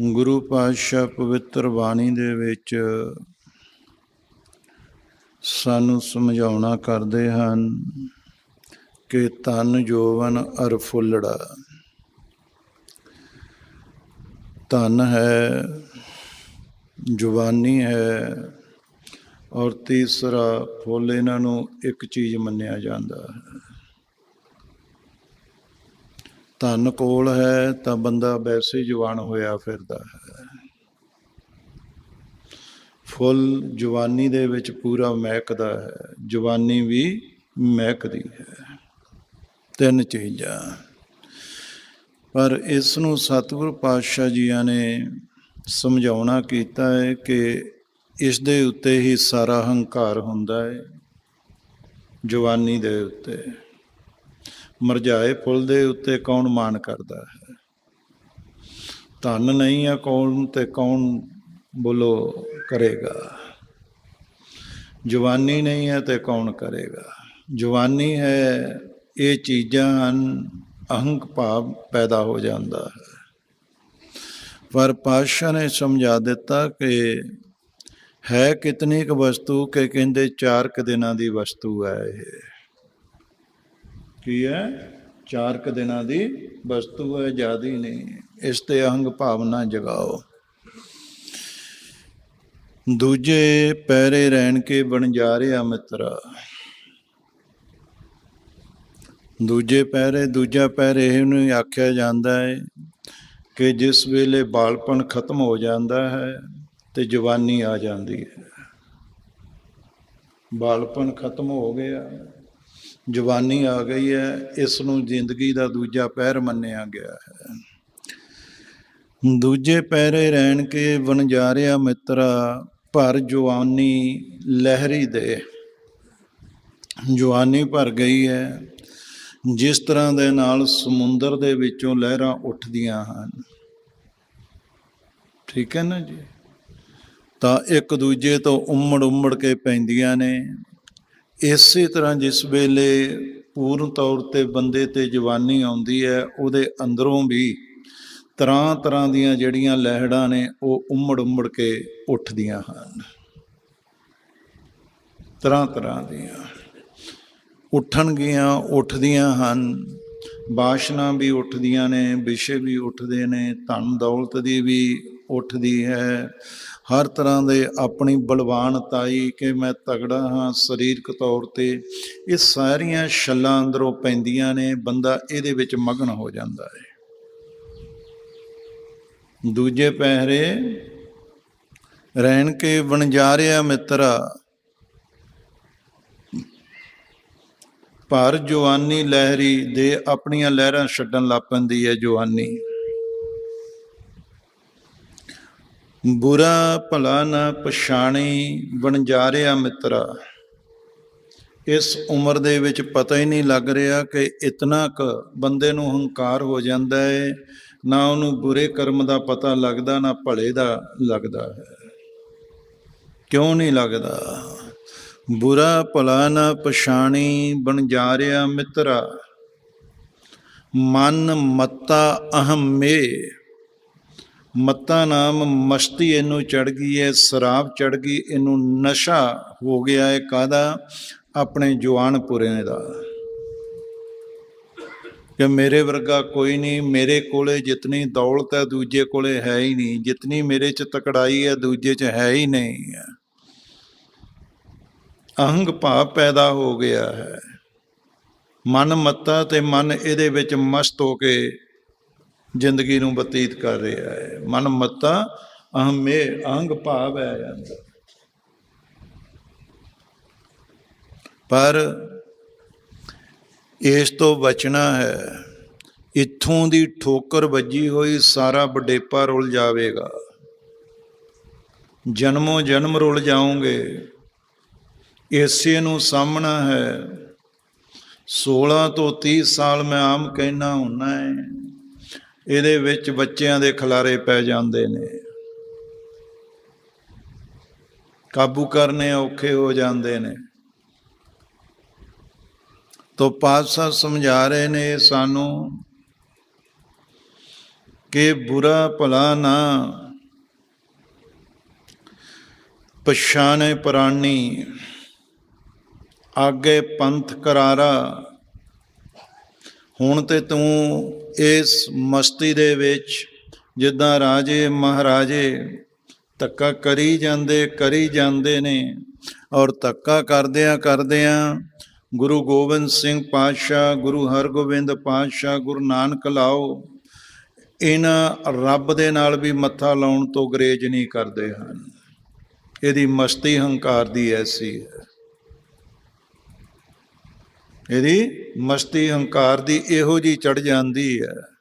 ਗੁਰੂ ਪਾਤਸ਼ਾਹ ਪਵਿੱਤਰ ਬਾਣੀ ਦੇ ਵਿੱਚ ਸਾਨੂੰ ਸਮਝਾਉਣਾ ਕਰਦੇ ਹਨ ਕਿ ਤਨ ਜੋਵਨ ਅਰ ਫੁੱਲੜਾ। ਧਨ ਹੈ ਜਵਾਨੀ ਹੈ ਔਰ ਤੀਸਰਾ ਫੁੱਲ ਇਹਨਾਂ ਨੂੰ ਇੱਕ ਚੀਜ਼ ਮੰਨਿਆ ਜਾਂਦਾ ਹੈ। ਧਨ ਕੋਲ ਹੈ, ਤਾਂ ਬੰਦਾ ਵੈਸੇ ਜਵਾਨ ਹੋਇਆ ਫਿਰਦਾ ਹੈ। ਫੁੱਲ ਜਵਾਨੀ ਦੇ ਵਿੱਚ ਪੂਰਾ ਮਹਿਕਦਾ ਹੈ, ਜਵਾਨੀ ਵੀ ਮਹਿਕਦੀ ਹੈ। ਤਿੰਨ ਚੀਜ਼ਾਂ। ਪਰ ਇਸ ਨੂੰ ਸਤਿਗੁਰ ਪਾਤਸ਼ਾਹ ਜੀਆਂ ਨੇ ਸਮਝਾਉਣਾ ਕੀਤਾ ਹੈ ਕਿ ਇਸ ਦੇ ਉੱਤੇ ਹੀ ਸਾਰਾ ਹੰਕਾਰ ਹੁੰਦਾ ਹੈ, ਜਵਾਨੀ ਦੇ ਉੱਤੇ। ਮਰਝਾਏ ਫੁੱਲ ਦੇ ਉੱਤੇ ਕੌਣ ਮਾਣ ਕਰਦਾ ਹੈ? ਧਨ ਨਹੀਂ ਆ ਕੌਣ ਤੇ ਕੌਣ ਬੋਲੋ ਕਰੇਗਾ? ਜਵਾਨੀ ਨਹੀਂ ਹੈ ਤੇ ਕੌਣ ਕਰੇਗਾ? ਜਵਾਨੀ ਹੈ, ਇਹ ਚੀਜ਼ਾਂ ਹਨ, ਅਹੰਕ ਭਾਵ ਪੈਦਾ ਹੋ ਜਾਂਦਾ ਹੈ। ਪਰ ਪਾਤਸ਼ਾਹ ਨੇ ਸਮਝਾ ਦਿੱਤਾ ਕਿ ਹੈ ਕਿਤਨੀ ਕੁ ਵਸਤੂ ਕਿ ਕਹਿੰਦੇ ਚਾਰ ਕੁ ਦਿਨਾਂ ਦੀ ਵਸਤੂ ਹੈ ਇਹ। ਕੀ ਹੈ? ਚਾਰ ਕੁ ਦਿਨਾਂ ਦੀ ਵਸਤੂ ਹੈ ਜਿਆਦੀ ਨਹੀਂ। ਇਸ ਤੇ ਅਹੰਗ ਭਾਵਨਾ ਜਗਾਓ। ਦੂਜੇ ਪੈਰੇ ਰਹਿਣ ਕੇ ਬਣ ਜਾ ਰਿਹਾ ਮਿੱਤਰਾ। ਦੂਜੇ ਪੈਰੇ, ਦੂਜਾ ਪੈਰੇ ਇਹਨੂੰ ਆਖਿਆ ਜਾਂਦਾ ਹੈ ਕਿ ਜਿਸ ਵੇਲੇ ਬਾਲਪਨ ਖਤਮ ਹੋ ਜਾਂਦਾ ਹੈ ਤੇ ਜਵਾਨੀ ਆ ਜਾਂਦੀ ਹੈ। ਬਾਲਪਨ ਖਤਮ ਹੋ ਗਿਆ। ਜਵਾਨੀ ਆ ਗਈ ਹੈ, ਇਸ ਨੂੰ ਜ਼ਿੰਦਗੀ ਦਾ ਦੂਜਾ ਪਹਿਰ ਮੰਨਿਆ ਗਿਆ ਹੈ। ਦੂਜੇ ਪਹਿਰੇ ਰਹਿਣ ਕੇ ਵਣਜਾਰਿਆ ਮਿੱਤਰਾ, ਭਰ ਜਵਾਨੀ ਲਹਿਰੀ ਦੇ। ਜਵਾਨੀ ਭਰ ਗਈ ਹੈ, ਜਿਸ ਤਰ੍ਹਾਂ ਦੇ ਨਾਲ ਸਮੁੰਦਰ ਦੇ ਵਿੱਚੋਂ ਲਹਿਰਾਂ ਉੱਠਦੀਆਂ ਹਨ। ਠੀਕ ਹੈ ਨਾ ਜੀ? ਤਾਂ ਇੱਕ ਦੂਜੇ ਤੋਂ ਉਮੜ ਉਮੜ ਕੇ ਪੈਂਦੀਆਂ ਨੇ ਇਸੇ ਤਰ੍ਹਾਂ ਜਿਸ ਵੇਲੇ ਪੂਰਨ ਤੌਰ ਤੇ ਬੰਦੇ ਤੇ ਜਵਾਨੀ ਆਉਂਦੀ ਹੈ, ਉਹਦੇ ਅੰਦਰੋਂ ਵੀ ਤਰ੍ਹਾਂ ਤਰ੍ਹਾਂ ਦੀਆਂ ਜਿਹੜੀਆਂ ਲਹਿੜਾਂ ਨੇ, ਉਹ ਉਮੜ ਉਮੜ ਕੇ ਉੱਠਦੀਆਂ ਹਨ। ਤਰ੍ਹਾਂ ਤਰ੍ਹਾਂ ਦੀਆਂ। ਉੱਠਣਗੀਆਂ, ਉੱਠਦੀਆਂ ਹਨ। ਬਾਸ਼ਨਾ ਵੀ ਉੱਠਦੀਆਂ ਨੇ, ਵਿਸ਼ੇ ਵੀ ਉੱਠਦੇ ਨੇ, ਧਨ ਦੌਲਤ ਦੀ ਵੀ ਉੱਠਦੀ ਹੈ। ਹਰ ਤਰ੍ਹਾਂ ਦੇ ਆਪਣੀ ਬਲਵਾਨਤਾਈ ਕਿ ਮੈਂ ਤਗੜਾ ਹਾਂ ਸਰੀਰਕ ਤੌਰ ਤੇ। ਇਹ ਸਾਰੀਆਂ ਛੱਲਾਂ ਅੰਦਰੋਂ ਪੈਂਦੀਆਂ ਨੇ, ਬੰਦਾ ਇਹਦੇ ਵਿੱਚ ਮਗਨ ਹੋ ਜਾਂਦਾ ਹੈ। ਦੂਜੇ ਪਹਿਰੇ, ਰਹਿਣ ਕੇ ਵਣਜਾਰਿਆ ਮਿੱਤਰਾ। ਪਰ ਜਵਾਨੀ ਲਹਿਰੀ ਦੇ ਆਪਣੀਆਂ ਲਹਿਰਾਂ ਛੱਡਣ ਲੱਗ ਪੈਂਦੀ ਹੈ ਜਵਾਨੀ। ਬੁਰਾ ਭਲਾ ਨਾ ਪਛਾਣੀ ਵਣਜਾਰਿਆ ਮਿੱਤਰਾ। ਇਸ ਉਮਰ ਦੇ ਵਿੱਚ ਪਤਾ ਹੀ ਨਹੀਂ ਲੱਗ ਰਿਹਾ ਕਿ ਇਤਨਾ ਕ ਬੰਦੇ ਨੂੰ ਹੰਕਾਰ ਹੋ ਜਾਂਦਾ ਹੈ ਨਾ ਉਹਨੂੰ ਬੁਰੇ ਕਰਮ ਦਾ ਪਤਾ ਲੱਗਦਾ, ਨਾ ਭਲੇ ਦਾ ਲੱਗਦਾ ਹੈ। ਕਿਉਂ ਨਹੀਂ ਲੱਗਦਾ? ਬੁਰਾ ਭਲਾ ਨਾ ਪਛਾਣੀ ਬਣ ਜਾ ਰਿਹਾ ਮਿੱਤਰਾ। ਮਨ ਮੱਤਾ ਅਹਮ ਮੇ। ਮੱਤਾ ਨਾਮ ਮਸਤੀ ਇਹਨੂੰ ਚੜ ਗਈ ਹੈ ਸ਼ਰਾਬ ਚੜ ਗਈ, ਇਹਨੂੰ ਨਸ਼ਾ ਹੋ ਗਿਆ ਹੈ ਕਾਦਾ ਆਪਣੇ ਜਵਾਨ ਜਵਾਨਪੁਰਿਆਂ ਦਾ। ਕਿ ਮੇਰੇ ਵਰਗਾ ਕੋਈ ਨਹੀਂ, ਮੇਰੇ ਕੋਲੇ ਜਿਤਨੀ ਦੌਲਤ ਹੈ, ਦੂਜੇ ਕੋਲੇ ਹੈ ਹੀ ਨਹੀਂ, ਜਿਤਨੀ ਮੇਰੇ ਚ ਤਕੜਾਈ ਹੈ, ਦੂਜੇ ਚ ਹੈ ਹੀ ਨਹੀਂ ਅਹੰਗ ਭਾਵ ਪੈਦਾ ਹੋ ਗਿਆ ਹੈ। ਮਨ ਮੱਤਾ ਤੇ ਮਨ ਇਹਦੇ ਵਿੱਚ ਮਸਤ ਹੋ ਕੇ ਜ਼ਿੰਦਗੀ ਨੂੰ ਬਤੀਤ ਕਰ ਰਿਹਾ ਹੈ। ਮਨ ਮੱਤਾ ਅਹਮੇ ਅਹੰਗ ਭਾਵ ਹੈ ਅੰਦਰ ਪਰ ਇਸ ਤੋਂ ਬਚਣਾ ਹੈ। ਇੱਥੋਂ ਦੀ ਠੋਕਰ ਵੱਜੀ ਹੋਈ ਸਾਰਾ ਬਡੇਪਾ ਰੁਲ ਜਾਵੇਗਾ। ਜਨਮੋਂ ਜਨਮ ਰੁਲ ਜਾਓਗੇ। ਇਸੇ ਨੂੰ ਸਾਹਮਣਾ ਹੈ। 16 ਤੋਂ 30 ਸਾਲ ਮੈਂ ਆਮ ਕਹਿਣਾ ਹੁੰਨਾ ਹੈ। ਇਹਦੇ ਵਿੱਚ ਬੱਚਿਆਂ ਦੇ ਖਲਾਰੇ ਪੈ ਜਾਂਦੇ ਨੇ। ਕਾਬੂ ਕਰਨੇ ਔਖੇ ਹੋ ਜਾਂਦੇ ਨੇ। ਤੋ ਪਾਤਸ਼ਾਹ ਸਮਝਾ ਰਹੇ ਨੇ ਸਾਨੂੰ ਕਿ ਬੁਰਾ ਭਲਾ ਨਾ ਪਛਾਣੇ ਪ੍ਰਾਣੀ, ਆਗੇ ਪੰਥ ਕਰਾਰਾ ਹੁਣ ਤੇ ਤੂੰ ਇਸ ਮਸਤੀ ਦੇ ਵਿੱਚ, ਜਿੱਦਾਂ ਰਾਜੇ ਮਹਾਰਾਜੇ, ਧੱਕਾ ਕਰੀ ਜਾਂਦੇ ਕਰੀ ਜਾਂਦੇ ਨੇ ਔਰ ਧੱਕਾ ਕਰਦਿਆਂ ਕਰਦਿਆਂ ਗੁਰੂ ਗੋਬਿੰਦ ਸਿੰਘ ਪਾਤਸ਼ਾਹ, ਗੁਰੂ ਹਰਗੋਬਿੰਦ ਪਾਤਸ਼ਾਹ, ਗੁਰੂ ਨਾਨਕ ਲਾਓ, ਇਹਨਾਂ ਰੱਬ ਦੇ ਨਾਲ ਵੀ ਮੱਥਾ ਲਾਉਣ ਤੋਂ ਗਰੇਜ ਨਹੀਂ ਕਰਦੇ ਹਨ। ਇਹਦੀ ਮਸਤੀ ਹੰਕਾਰ ਦੀ ਐਸੀ ਹੈ। ਇਹਦੀ ਮਸਤੀ ਹੰਕਾਰ ਦੀ ਇਹੋ ਜੀ ਚੜ ਜਾਂਦੀ ਹੈ।